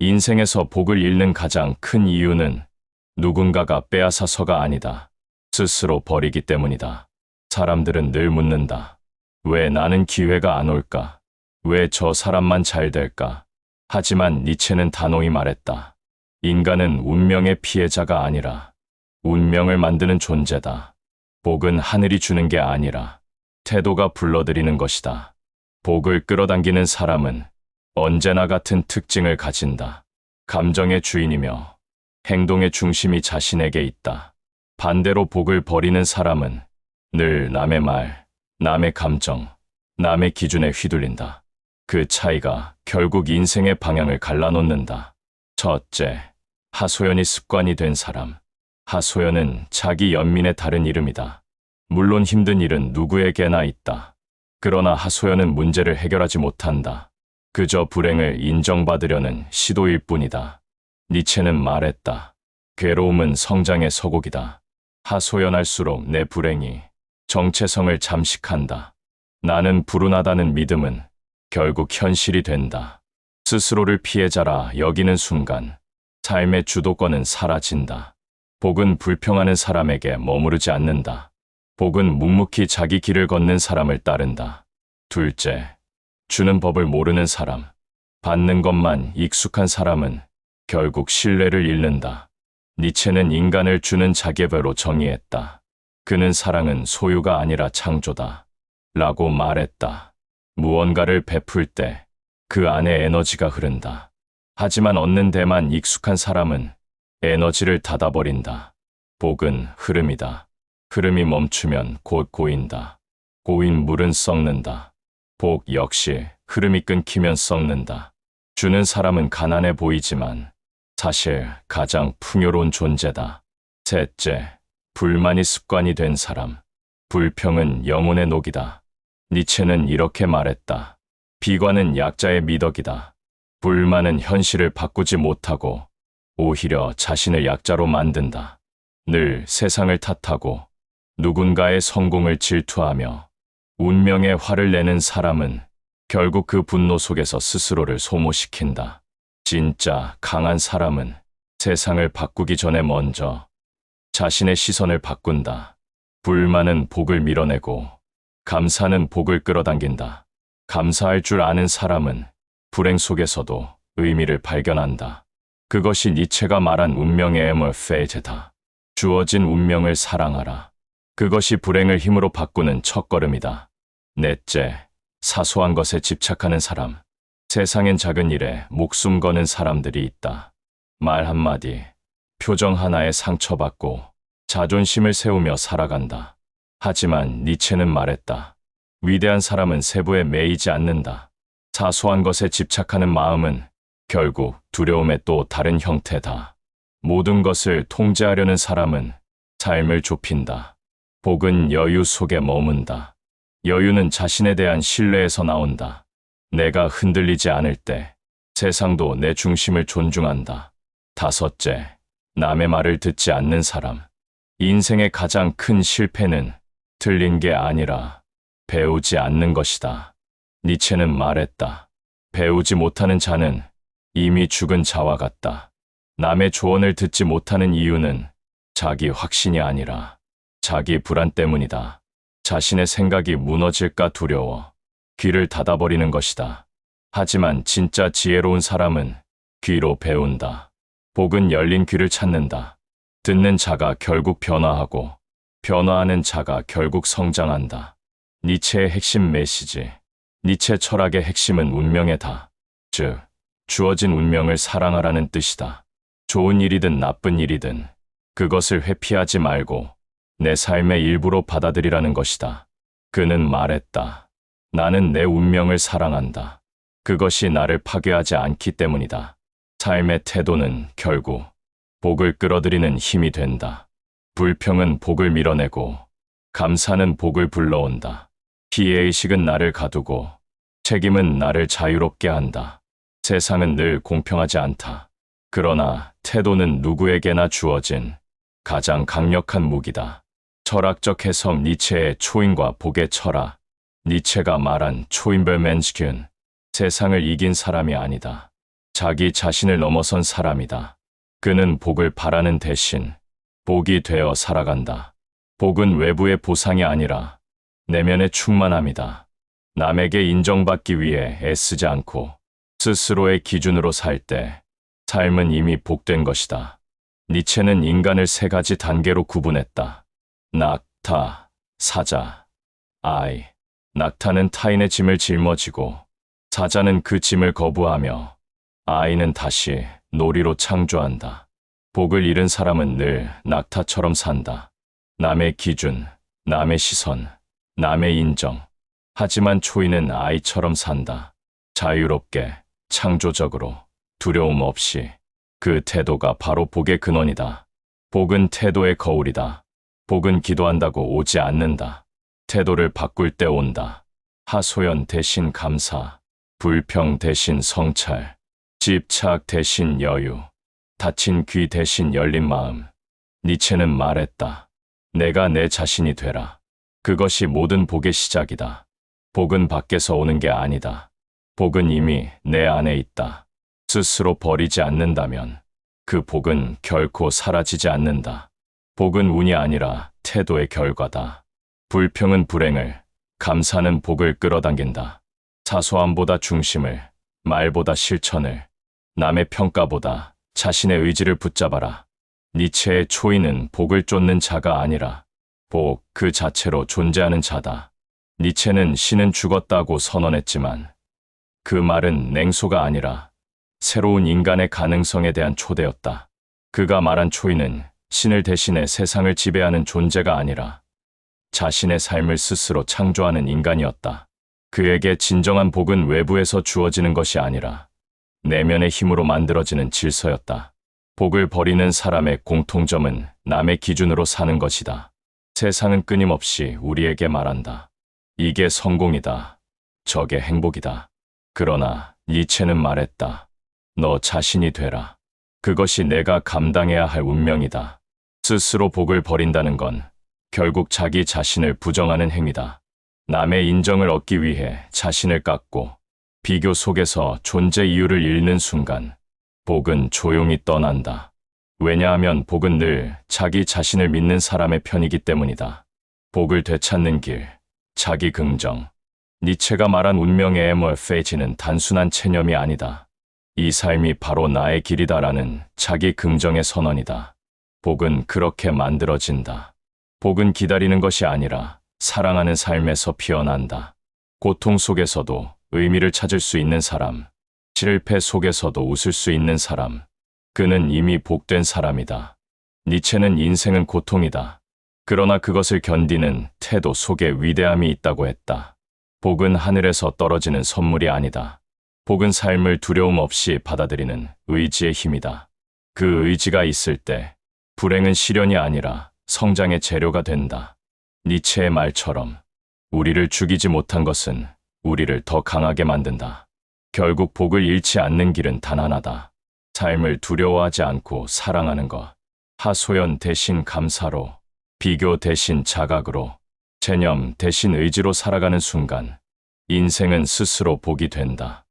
인생에서 복을 잃는 가장 큰 이유는 누군가가 빼앗아서가 아니다. 스스로 버리기 때문이다. 사람들은 늘 묻는다. 왜 나는 기회가 안 올까? 왜 저 사람만 잘 될까? 하지만 니체는 단호히 말했다. 인간은 운명의 피해자가 아니라 운명을 만드는 존재다. 복은 하늘이 주는 게 아니라 태도가 불러들이는 것이다. 복을 끌어당기는 사람은 언제나 같은 특징을 가진다. 감정의 주인이며 행동의 중심이 자신에게 있다. 반대로 복을 버리는 사람은 늘 남의 말, 남의 감정, 남의 기준에 휘둘린다. 그 차이가 결국 인생의 방향을 갈라놓는다. 첫째, 하소연이 습관이 된 사람. 하소연은 자기 연민의 다른 이름이다. 물론 힘든 일은 누구에게나 있다. 그러나 하소연은 문제를 해결하지 못한다. 그저 불행을 인정받으려는 시도일 뿐이다. 니체는 말했다. 괴로움은 성장의 서곡이다. 하소연할수록 내 불행이 정체성을 잠식한다. 나는 불운하다는 믿음은 결국 현실이 된다. 스스로를 피해자라 여기는 순간 삶의 주도권은 사라진다. 복은 불평하는 사람에게 머무르지 않는다. 복은 묵묵히 자기 길을 걷는 사람을 따른다. 둘째, 주는 법을 모르는 사람. 받는 것만 익숙한 사람은 결국 신뢰를 잃는다. 니체는 인간을 주는 자개별로 정의했다. 그는 사랑은 소유가 아니라 창조다. 라고 말했다. 무언가를 베풀 때 그 안에 에너지가 흐른다. 하지만 얻는 데만 익숙한 사람은 에너지를 닫아버린다. 복은 흐름이다. 흐름이 멈추면 곧 고인다. 고인 물은 썩는다. 복 역시 흐름이 끊기면 썩는다. 주는 사람은 가난해 보이지만 사실 가장 풍요로운 존재다. 셋째, 불만이 습관이 된 사람. 불평은 영혼의 녹이다. 니체는 이렇게 말했다. 비관은 약자의 미덕이다. 불만은 현실을 바꾸지 못하고 오히려 자신을 약자로 만든다. 늘 세상을 탓하고 누군가의 성공을 질투하며 운명에 화를 내는 사람은 결국 그 분노 속에서 스스로를 소모시킨다. 진짜 강한 사람은 세상을 바꾸기 전에 먼저 자신의 시선을 바꾼다. 불만은 복을 밀어내고 감사는 복을 끌어당긴다. 감사할 줄 아는 사람은 불행 속에서도 의미를 발견한다. 그것이 니체가 말한 운명의 에머페이제다. 주어진 운명을 사랑하라. 그것이 불행을 힘으로 바꾸는 첫걸음이다. 넷째, 사소한 것에 집착하는 사람. 세상엔 작은 일에 목숨 거는 사람들이 있다. 말 한마디, 표정 하나에 상처받고 자존심을 세우며 살아간다. 하지만 니체는 말했다. 위대한 사람은 세부에 매이지 않는다. 사소한 것에 집착하는 마음은 결국 두려움의 또 다른 형태다. 모든 것을 통제하려는 사람은 삶을 좁힌다. 복은 여유 속에 머문다. 여유는 자신에 대한 신뢰에서 나온다. 내가 흔들리지 않을 때 세상도 내 중심을 존중한다. 다섯째, 남의 말을 듣지 않는 사람. 인생의 가장 큰 실패는 틀린 게 아니라 배우지 않는 것이다. 니체는 말했다. 배우지 못하는 자는 이미 죽은 자와 같다. 남의 조언을 듣지 못하는 이유는 자기 확신이 아니라 자기 불안 때문이다. 자신의 생각이 무너질까 두려워 귀를 닫아버리는 것이다. 하지만 진짜 지혜로운 사람은 귀로 배운다. 복은 열린 귀를 찾는다. 듣는 자가 결국 변화하고 변화하는 자가 결국 성장한다. 니체의 핵심 메시지. 니체 철학의 핵심은 운명에다. 즉, 주어진 운명을 사랑하라는 뜻이다. 좋은 일이든 나쁜 일이든 그것을 회피하지 말고 내 삶의 일부로 받아들이라는 것이다. 그는 말했다. 나는 내 운명을 사랑한다. 그것이 나를 파괴하지 않기 때문이다. 삶의 태도는 결국 복을 끌어들이는 힘이 된다. 불평은 복을 밀어내고 감사는 복을 불러온다. 피해의식은 나를 가두고 책임은 나를 자유롭게 한다. 세상은 늘 공평하지 않다. 그러나 태도는 누구에게나 주어진 가장 강력한 무기다. 철학적 해석 니체의 초인과 복의 철학. 니체가 말한 초인별 맨스균. 세상을 이긴 사람이 아니다. 자기 자신을 넘어선 사람이다. 그는 복을 바라는 대신 복이 되어 살아간다. 복은 외부의 보상이 아니라 내면의 충만함이다. 남에게 인정받기 위해 애쓰지 않고 스스로의 기준으로 살 때 삶은 이미 복된 것이다. 니체는 인간을 세 가지 단계로 구분했다. 낙타, 사자, 아이. 낙타는 타인의 짐을 짊어지고 사자는 그 짐을 거부하며 아이는 다시 놀이로 창조한다. 복을 잃은 사람은 늘 낙타처럼 산다. 남의 기준, 남의 시선, 남의 인정. 하지만 초이는 아이처럼 산다. 자유롭게, 창조적으로, 두려움 없이. 그 태도가 바로 복의 근원이다. 복은 태도의 거울이다. 복은 기도한다고 오지 않는다. 태도를 바꿀 때 온다. 하소연 대신 감사, 불평 대신 성찰, 집착 대신 여유, 닫힌 귀 대신 열린 마음. 니체는 말했다. 내가 내 자신이 되라. 그것이 모든 복의 시작이다. 복은 밖에서 오는 게 아니다. 복은 이미 내 안에 있다. 스스로 버리지 않는다면 그 복은 결코 사라지지 않는다. 복은 운이 아니라 태도의 결과다. 불평은 불행을, 감사는 복을 끌어당긴다. 사소함보다 중심을, 말보다 실천을, 남의 평가보다 자신의 의지를 붙잡아라. 니체의 초인은 복을 쫓는 자가 아니라 복 그 자체로 존재하는 자다. 니체는 신은 죽었다고 선언했지만 그 말은 냉소가 아니라 새로운 인간의 가능성에 대한 초대였다. 그가 말한 초인은 신을 대신해 세상을 지배하는 존재가 아니라 자신의 삶을 스스로 창조하는 인간이었다. 그에게 진정한 복은 외부에서 주어지는 것이 아니라 내면의 힘으로 만들어지는 질서였다. 복을 버리는 사람의 공통점은 남의 기준으로 사는 것이다. 세상은 끊임없이 우리에게 말한다. 이게 성공이다. 저게 행복이다. 그러나 니체는 말했다. 너 자신이 되라. 그것이 내가 감당해야 할 운명이다. 스스로 복을 버린다는 건 결국 자기 자신을 부정하는 행위다. 남의 인정을 얻기 위해 자신을 깎고 비교 속에서 존재 이유를 잃는 순간 복은 조용히 떠난다. 왜냐하면 복은 늘 자기 자신을 믿는 사람의 편이기 때문이다. 복을 되찾는 길, 자기 긍정. 니체가 말한 운명의 에머페이지는 단순한 체념이 아니다. 이 삶이 바로 나의 길이다라는 자기 긍정의 선언이다. 복은 그렇게 만들어진다. 복은 기다리는 것이 아니라 사랑하는 삶에서 피어난다. 고통 속에서도 의미를 찾을 수 있는 사람, 실패 속에서도 웃을 수 있는 사람, 그는 이미 복된 사람이다. 니체는 인생은 고통이다. 그러나 그것을 견디는 태도 속에 위대함이 있다고 했다. 복은 하늘에서 떨어지는 선물이 아니다. 복은 삶을 두려움 없이 받아들이는 의지의 힘이다. 그 의지가 있을 때 불행은 시련이 아니라 성장의 재료가 된다. 니체의 말처럼 우리를 죽이지 못한 것은 우리를 더 강하게 만든다. 결국 복을 잃지 않는 길은 단 하나다. 삶을 두려워하지 않고 사랑하는 것. 하소연 대신 감사로, 비교 대신 자각으로, 체념 대신 의지로 살아가는 순간, 인생은 스스로 복이 된다.